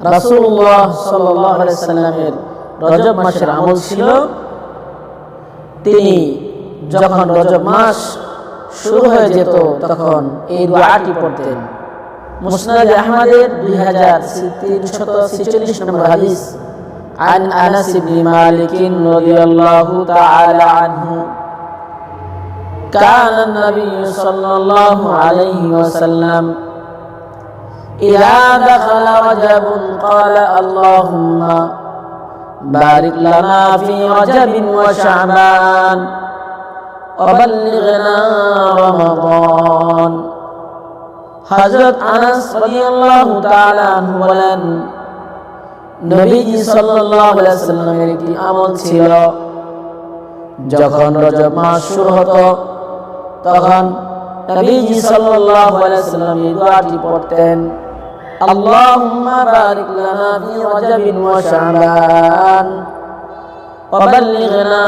রাসূলুল্লাহ সাল্লাল্লাহু আলাইহি সাল্লামের রজব মাসের আমল ছিল তিনি যখন রজব মাস শুরু হয়ে যেত তখন এই দোয়াটি পড়তেন মুসনাদ আহমদের দুই হাজার তিনশত ছেচল্লিশ নম্বর হাদিস عن أنس بن مالك رضي الله تعالى عنه كان النبي صلى الله عليه وسلم إذا دخل رجب قال اللهم بارك لنا في رجب وشعبان وبلغنا رمضان হযরত আনাস রাদিয়াল্লাহু তাআলা আনহু বলেন নবীজি সাল্লাল্লাহু আলাইহি সাল্লামের একটি আমল ছিল যখন রজব মাস শুরু হতো তখন নবীজি সাল্লাল্লাহু আলাইহি সাল্লাম এই দোয়াটি পড়তেন اللهم بارك لنا في رجب وشعبان وبلغنا